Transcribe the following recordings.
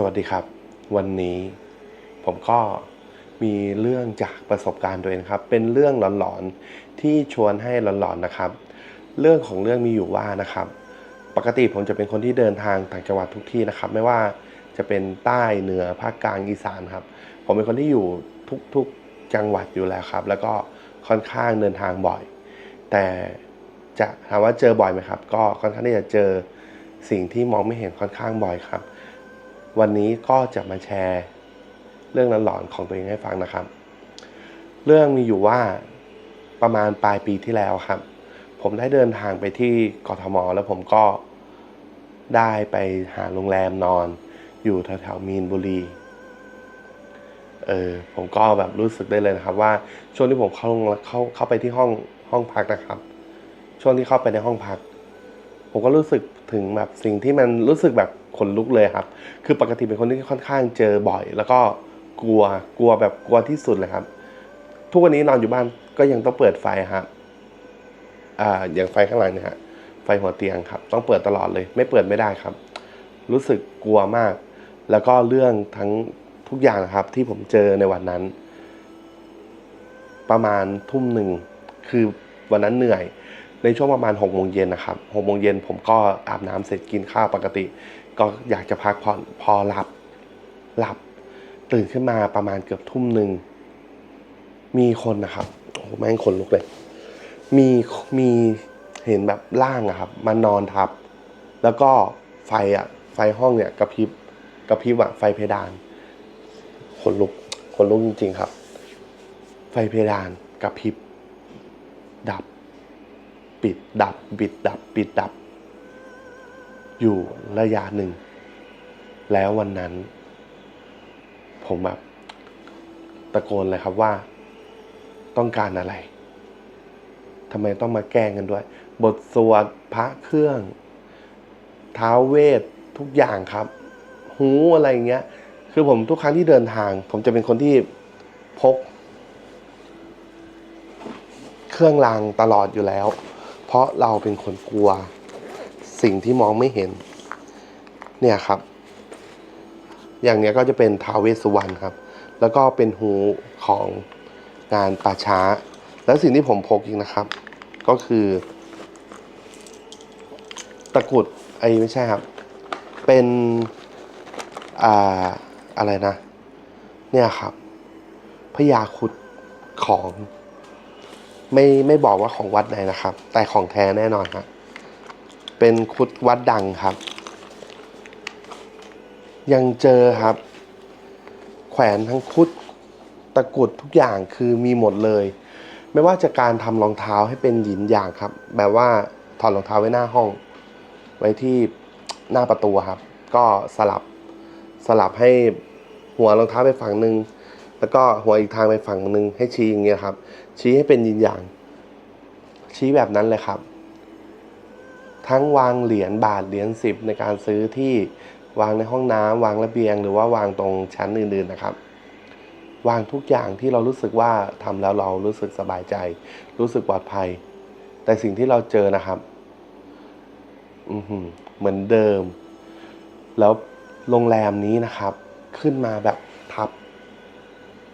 สวัสดีครับ วันนี้ผมก็มีเรื่องจากประสบการณ์ตัวเองครับ เป็นเรื่องหลอนๆที่ชวนให้หลอนๆนะครับ เรื่องของเรื่องมีอยู่ว่านะครับ ปกติผมจะเป็นคนที่เดินทางต่างจังหวัดทุกที่นะครับ ไม่ว่าจะเป็นใต้เหนือภาคกลางอีสานครับ ผมเป็นคนที่อยู่ทุกๆจังหวัดอยู่แล้วครับ แล้วก็ค่อนข้างเดินทางบ่อย แต่จะถามว่าเจอบ่อยไหมครับ ก็ค่อนข้างที่จะเจอสิ่งที่มองไม่เห็นค่อนข้างบ่อยครับ วันนี้ก็จะมาแชร์ เรื่องหลอนๆของตัวเองให้ฟังนะครับ เรื่องมีอยู่ว่าประมาณปลายปีที่แล้วครับ ผมได้เดินทางไปที่กทมแล้วผมก็ได้ไปหาโรงแรมนอน อยู่แถวๆมีนบุรี เออผมก็แบบรู้สึกได้เลยนะครับ ว่าช่วงที่ผมเข้าเข้าเข้าไปที่ห้องห้องพักนะครับ ช่วงที่เข้าไปในห้องพัก ผมก็รู้สึกถึงแบบสิ่งที่มันรู้สึกแบบ ขนลุกเลยครับ คือปกติเป็นคนที่ค่อนข้างเจอบ่อย แล้วก็กลัวกลัวแบบกลัวที่สุดเลยครับ ทุกวันนี้นอนอยู่บ้านก็ยังต้องเปิดไฟครับอ่าอย่างไฟข้างหลังเนี่ยฮะไฟหัวเตียงครับ ต้องเปิดตลอดเลย ไม่เปิดไม่ได้ครับ รู้สึกกลัวมาก แล้วก็เรื่องทั้งทุกอย่างนะครับ ที่ผมเจอในวันนั้น ประมาณทุ่มหนึ่งคือวันนั้นเหนื่อย ในช่วงประมาณ6กโมงเย็นนะครับหกโมงเย็นผมก็อาบน้ำเสร็จกินข้าวปกติ ก็อยากจะพักผ่อนพอหลับหลับ ตื่นขึ้นมาประมาณเกือบทุ่มหนึ่งมีคนนะครับโอ้แม่งขนลุกเลย มีมีเห็นแบบร่างอะครับมานอนทับ แล้วก็ไฟอะไฟห้องเนี่ยกระพริบกระพริบอะไฟเพดานขนลุกขนลุกจริง ๆ ครับ ไฟเพดานกระพริบดับ ปิดดับ ปิดดับ ปิดดับ อยู่ระยะหนึ่ง แล้ววันนั้น ผมแบบตะโกนเลยครับว่า ต้องการอะไรทำไมต้องมาแกล้งกันด้วย บทสวดพระเครื่องท้าเวททุกอย่างครับ หูอะไรอย่างเงี้ย คือผมทุกครั้งที่เดินทาง ผมจะเป็นคนที่พก เครื่องรางตลอดอยู่แล้ว เพราะเราเป็นคนกลัว สิ่งที่มองไม่เห็น เนี่ยครับ อย่างเนี้ยก็จะเป็นทาวเวสุวรรณครับ แล้วก็เป็นหูของงานป่าช้า แล้วสิ่งที่ผมพกอีกนะครับ ก็คือ ตะกรุดไอ้ไม่ใช่ครับ เป็นอ่าอะไรนะ เนี่ยครับพญาคุดของ ไม่ไม่บอกว่าของวัดไหนนะครับ แต่ของแท้แน่นอนครับเป็นคุดวัดดังครับ ยังเจอครับ แขวนทั้งคุดตะกรุดทุกอย่างคือมีหมดเลย ไม่ว่าจะการทำรองเท้าให้เป็นหยินอย่างครับ แบบว่าถอดรองเท้าไว้หน้าห้อง ไว้ที่หน้าประตูครับ ก็สลับสลับให้หัวรองเท้าไปฝั่งหนึ่ง แล้วก็หัวอีกทางไปฝั่งหนึ่งให้ชี้อย่างเงี้ยครับ ชี้ให้เป็นยินอย่าง ชี้แบบนั้นเลยครับ ทั้งวางเหรียญบาทเหรียญสิบในการซื้อที่วางในห้องน้ำวางระเบียง หรือว่าวางตรงชั้นอื่นๆนะครับ วางทุกอย่างที่เรารู้สึกว่าทำแล้วเรารู้สึกสบายใจ รู้สึกปลอดภัย แต่สิ่งที่เราเจอนะครับอืเหมือนเดิม แล้วโรงแรมนี้นะครับ ขึ้นมาแบบทับ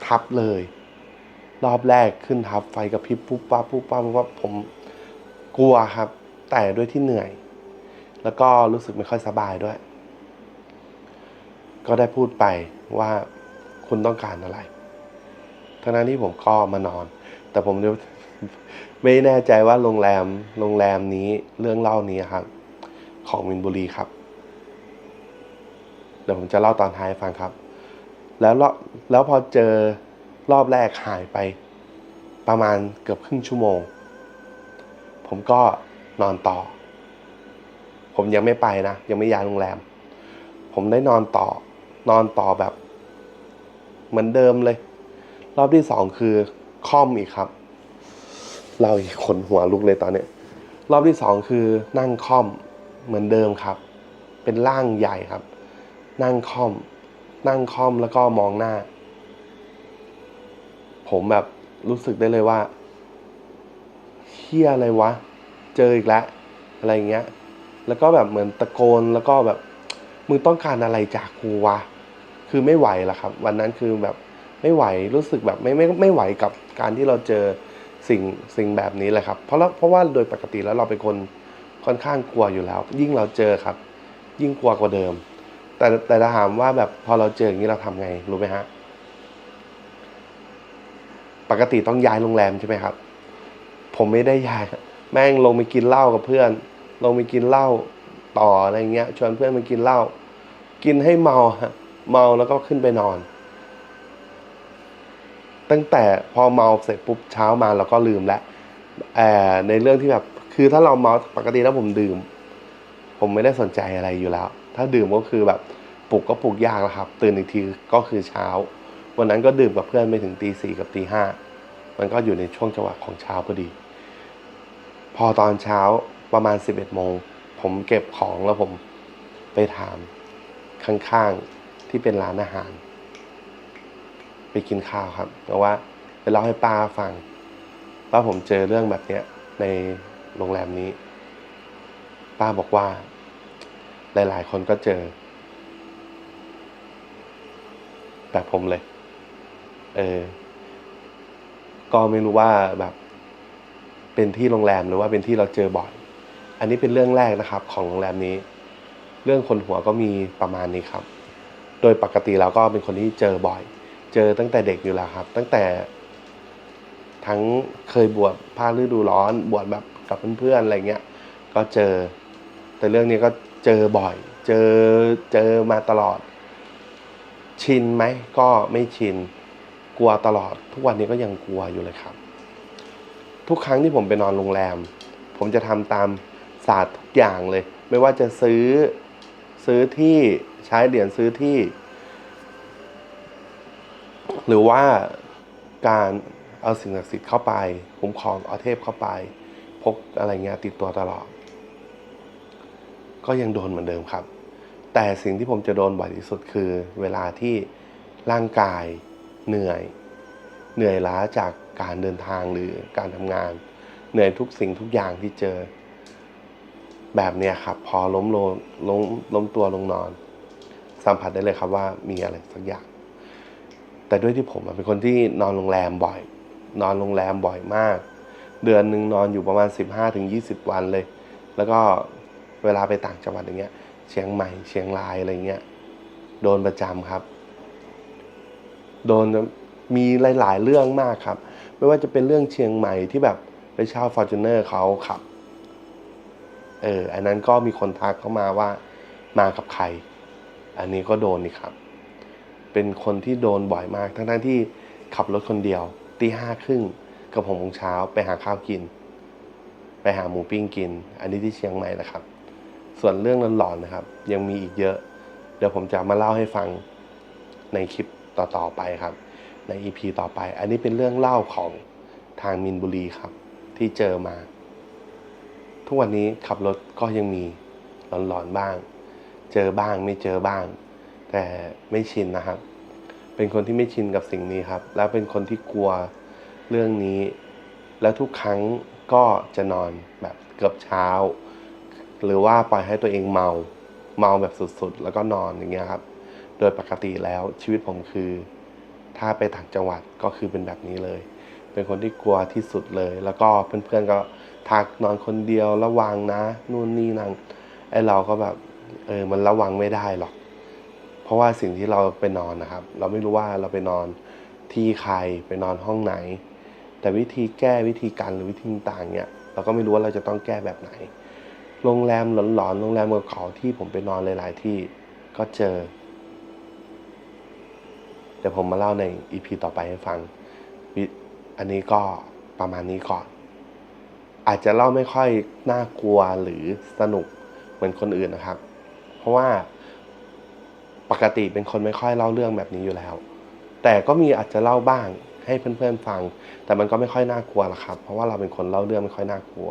ทับเลย รอบแรกขึ้นทับไฟกระพริบปุ๊บปั๊บปุ๊บปั๊บปุ๊บปั๊บผมกลัวครับ แต่ด้วยที่เหนื่อย แล้วก็รู้สึกไม่ค่อยสบายด้วย ก็ได้พูดไปว่าคุณต้องการอะไรทั้งนั้นที่ผมก็มานอน แต่ผมไม่แน่ใจว่าโรงแรมโรงแรมนี้เรื่องเล่านี้ครับ ของมินบุรีครับ เดี๋ยวผมจะเล่าตอนท้ายให้ฟังครับ แล้วรอบแล้วพอเจอรอบแรกหายไป ประมาณเกือบครึ่งชั่วโมง ผมก็นอนต่อ ผมยังไม่ไปนะ ยังไม่ย้ายโรงแรม ผมได้นอนต่อ นอนต่อแบบ เหมือนเดิมเลย รอบที่สองคือค่อมอีกครับ เราอีกขนหัวลุกเลยตอนเนี้ยรอบที่สองคือนั่งค่อมเหมือนเดิมครับ เป็นร่างใหญ่ครับ นั่งค่อม นั่งค่อมแล้วก็มองหน้า ผมแบบรู้สึกได้เลยว่าเฮียอะไรวะ เจออีกแล้วอะไรเงี้ย แล้วก็แบบเหมือนตะโกนแล้วก็แบบมึงต้องการอะไรจากกูวะ คือไม่ไหวแล้วครับ วันนั้นคือแบบไม่ไหวรู้สึกแบบไม่ไม่ไม่ไหวกับการที่เราเจอสิ่งสิ่งแบบนี้เลยครับ เพราะเพราะว่าโดยปกติแล้วเราเป็นคนค่อนข้างกลัวอยู่แล้ว ยิ่งเราเจอครับ ยิ่งกลัวกว่าเดิม แต่แต่ถามว่าแบบพอเราเจออย่างนี้เราทำไงรู้ไหมฮะ ปกติต้องย้ายโรงแรมใช่ไหมครับ ผมไม่ได้ย้าย แม่งลงไปกินเหล้ากับเพื่อน ลงไปกินเหล้าต่ออะไรเงี้ย ชวนเพื่อนมากินเหล้า กินให้เมาฮะเมาแล้วก็ขึ้นไปนอน ตั้งแต่พอเมาเสร็จปุ๊บเช้ามาเราก็ลืมแล้วแอบในเรื่องที่แบบ คือถ้าเราเมาปกติแล้วผมดื่ม ผมไม่ได้สนใจอะไรอยู่แล้ว ถ้าดื่มก็คือแบบปลุกก็ปลุกยากแล้วครับ ตื่นอีกทีก็คือเช้า วันนั้นก็ดื่มกับเพื่อนไปถึงตีสี่กับตีห้ามันก็อยู่ในช่วงจังหวะของเช้าพอดี พอตอนเช้าประมาณสิบเอ็ดโมงผมเก็บของแล้วผมไปถามข้างๆที่เป็นร้านอาหาร ไปกินข้าวครับเพราะว่าไปเล่าให้ป้าฟังว่าผมเจอเรื่องแบบเนี้ยในโรงแรมนี้ ป้าบอกว่า หลายๆ คนก็เจอ แบบผมเลย เออ ก็ไม่รู้ว่าแบบ เป็นที่โรงแรมหรือว่าเป็นที่เราเจอบ่อย อันนี้เป็นเรื่องแรกนะครับ ของโรงแรมนี้ เรื่องคนหัวก็มีประมาณนี้ครับ โดยปกติเราก็เป็นคนที่เจอบ่อย เจอตั้งแต่เด็กอยู่แล้วครับ ตั้งแต่ทั้งเคยบวชภาคฤดูร้อน บวชแบบกับเพื่อนๆอะไรเงี้ย ก็เจอ แต่เรื่องนี้ก็ เจอบ่อย เจอเจอมาตลอด ชินไหมก็ไม่ชิน กลัวตลอด ทุกวันนี้ก็ยังกลัวอยู่เลยครับ ทุกครั้งที่ผมไปนอนโรงแรม ผมจะทำตามศาสตร์ทุกอย่างเลย ไม่ว่าจะซื้อซื้อที่ใช้เหรียญซื้อที่ หรือว่าการเอาสิ่งศักดิ์สิทธิ์เข้าไป คุ้มครองเอาเทพเข้าไป พกอะไรเงี้ยติดตัวตลอด ก็ยังโดนเหมือนเดิมครับ แต่สิ่งที่ผมจะโดนบ่อยที่สุดคือ เวลาที่ร่างกายเหนื่อย เหนื่อยล้าจากการเดินทางหรือการทำงาน เหนื่อยทุกสิ่งทุกอย่างที่เจอ แบบเนี้ยครับ พอล้มลงล้มล้มตัวลงนอน สัมผัสได้เลยครับว่ามีอะไรสักอย่าง แต่ด้วยที่ผมเป็นคนที่นอนโรงแรมบ่อย นอนโรงแรมบ่อยมาก เดือนหนึ่งนอนอยู่ประมาณ 15-20ถึง20วันเลย แล้วก็ เวลาไปต่างจังหวัดอย่างเงี้ยเชียงใหม่เชียงรายอะไรเงี้ยโดนประจำครับ โดนมีหลาย ๆ เรื่องมากครับ ไม่ว่าจะเป็นเรื่องเชียงใหม่ที่แบบไปเช่าฟอร์จูเนอร์เขาขับเอออันนั้นก็มีคนทักเข้ามาว่ามากับใคร อันนี้ก็โดนนี่ครับ เป็นคนที่โดนบ่อยมาก ทั้งๆที่ขับรถคนเดียวตีห้าครึ่งกับหกโมงเช้าไปหาข้าวกิน ไปหาหมูปิ้งกิน อันนี้ที่เชียงใหม่นะครับ ส่วนเรื่องหลอนๆนะครับ ยังมีอีกเยอะ เดี๋ยวผมจะมาเล่าให้ฟังในคลิปต่อๆไปครับ ใน EP ต่อไป อันนี้เป็นเรื่องเล่าของทางมินบุรีครับ ที่เจอมา ทุกวันนี้ขับรถก็ยังมีหลอนๆบ้าง เจอบ้างไม่เจอบ้าง แต่ไม่ชินนะครับ เป็นคนที่ไม่ชินกับสิ่งนี้ครับ แล้วเป็นคนที่กลัวเรื่องนี้ แล้วทุกครั้งก็จะนอนแบบเกือบเช้า หรือว่าปล่อยให้ตัวเองเมา เมาแบบสุดๆ แล้วก็นอนอย่างเงี้ยครับ โดยปกติแล้วชีวิตผมคือ ถ้าไปต่างจังหวัดก็คือเป็นแบบนี้เลย เป็นคนที่กลัวที่สุดเลย แล้วก็เพื่อนๆก็ทักนอนคนเดียวระวังนะนู่นนี่นั่นไอเราก็แบบเออมันระวังไม่ได้หรอก เพราะว่าสิ่งที่เราไปนอนนะครับ เราไม่รู้ว่าเราไปนอนที่ใครไปนอนห้องไหน แต่วิธีแก้วิธีการหรือวิธีต่างเนี่ย เราก็ไม่รู้ว่าเราจะต้องแก้แบบไหน โรงแรมหลอนๆ โรงแรมเกาที่ผมไปนอนหลายๆที่ก็เจอ เดี๋ยวผมมาเล่าในอีพีต่อไปให้ฟัง อันนี้ก็ประมาณนี้ก่อน อาจจะเล่าไม่ค่อยน่ากลัวหรือสนุกเหมือนคนอื่นนะครับ เพราะว่าปกติเป็นคนไม่ค่อยเล่าเรื่องแบบนี้อยู่แล้ว แต่ก็มีอาจจะเล่าบ้างให้เพื่อนๆฟัง แต่มันก็ไม่ค่อยน่ากลัวหรอกครับ เพราะว่าเราเป็นคนเล่าเรื่องไม่ค่อยน่ากลัว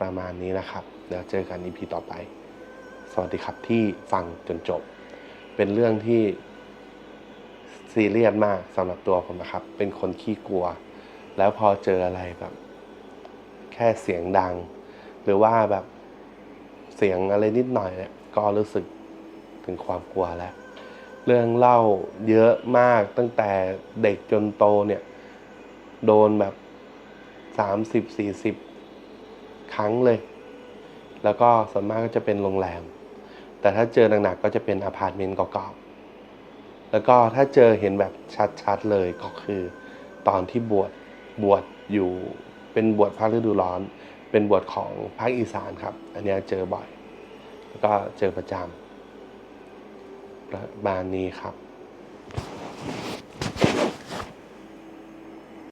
ประมาณนี้นะครับเดี๋ยวเจอกันอีพีต่อไป สวัสดีครับที่ฟังจนจบ เป็นเรื่องที่ซีเรียสมากสำหรับตัวผมนะครับ เป็นคนขี้กลัว แล้วพอเจออะไรแบบ แค่เสียงดัง หรือว่าแบบเสียงอะไรนิดหน่อยเนี่ยก็รู้สึกถึงความกลัวแล้ว เรื่องเล่าเยอะมากตั้งแต่เด็กจนโตเนี่ย โดนแบบสามสิบสี่สิบ ครั้งเลย แล้วก็ส่วนมากก็จะเป็นโรงแรม แต่ถ้าเจอหนักๆก็จะเป็นอพาร์ตเมนต์เก่าๆแล้วก็ถ้าเจอเห็นแบบชัดๆเลยก็คือ ตอนที่บวชบวชอยู่เป็นบวชภาคฤดูร้อน เป็นบวชของภาคอีสานครับ อันนี้เจอบ่อย แล้วก็เจอประจำประมาณนี้ครับ